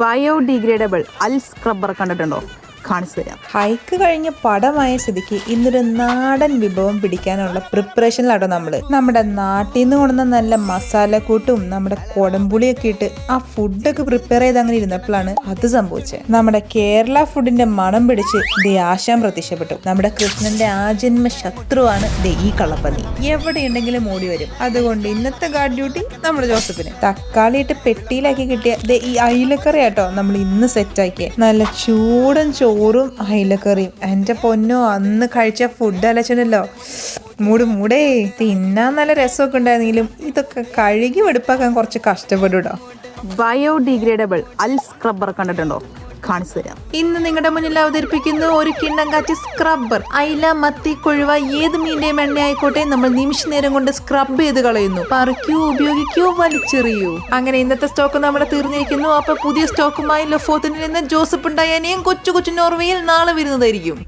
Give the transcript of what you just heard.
Biodegradable അൽ scrubber കണ്ടിട്ടുണ്ടോ? കാണിച്ചു തരാം. ഹൈക്ക് കഴിഞ്ഞ പടമായ സ്ഥിതിക്ക് ഇന്നൊരു നാടൻ വിഭവം പിടിക്കാനുള്ള പ്രിപ്പറേഷനിലാണ് നമ്മൾ നമ്മുടെ നാട്ടിൽ നിന്ന് കൊണ്ടുവന്ന നല്ല മസാലക്കൂട്ടും നമ്മുടെ കൊടമ്പുളിയൊക്കെ ഇട്ട് ആ ഫുഡൊക്കെ പ്രിപ്പയർ ചെയ്ത് അങ്ങനെ ഇരുന്നപ്പോഴാണ് അത് സംഭവിച്ചത് നമ്മുടെ കേരള ഫുഡിന്റെ മണം പിടിച്ച് ദേ ആശാൻ പ്രത്യക്ഷപ്പെട്ടു. നമ്മുടെ കൃഷ്ണന്റെ ആജന്മ ശത്രുവാണ് ദേ ഈ കള്ളപ്പന്നി. എവിടെയുണ്ടെങ്കിലും ഓടി വരും. അതുകൊണ്ട് ഇന്നത്തെ ഗാർഡ് ഡ്യൂട്ടി നമ്മുടെ ജോസഫിന്. തക്കാളി ഇട്ട് പെട്ടിയിലാക്കി കിട്ടിയ ദേ ഈ അയിലക്കറി ആട്ടോ നമ്മൾ ഇന്ന് സെറ്റാക്കിയ നല്ല ചൂടൻ ചോറും അയിലക്കറിയും. എന്റെ പൊന്നോ അന്ന് കഴിച്ച ഫുഡ് അലച്ചനല്ലോ മൂട് മൂടേ തിന്നാൻ നല്ല രസമൊക്കെ ഉണ്ടായിരുന്നെങ്കിലും ഇതൊക്കെ കഴുകി വെടുപ്പാക്കാൻ കുറച്ച് കഷ്ടപ്പെടും കേട്ടോ ബയോഡിഗ്രേഡബിൾ അൽ സ്ക്രബ്ബർ കണ്ടിട്ടുണ്ടോ? കാണിച്ചു തരാം ഇന്ന് നിങ്ങളുടെ മുന്നിൽ അവതരിപ്പിക്കുന്ന ഒരു കിണ്ണം കാറ്റ് സ്ക്രബ്ബർ അയില മത്തി കൊഴുവ ഏത് മീനിന്റെയും എണ്ണ ആയിക്കോട്ടെ നമ്മൾ നിമിഷ നേരം കൊണ്ട് സ്ക്രബ് ചെയ്ത് കളയുന്നു. പറിക്കൂ ഉപയോഗിക്കൂ വലിച്ചെറിയൂ. അങ്ങനെ ഇന്നത്തെ സ്റ്റോക്ക് നമ്മുടെ തീർന്നിരിക്കുന്നു. അപ്പൊ പുതിയ സ്റ്റോക്കുമായി ലഫോത്തിൽ നിന്ന് ജോസഫ് ഉണ്ടായനെയും കൊച്ചു കൊച്ചു നോർവേയിൽ നാളെ വരുന്നതായിരിക്കും.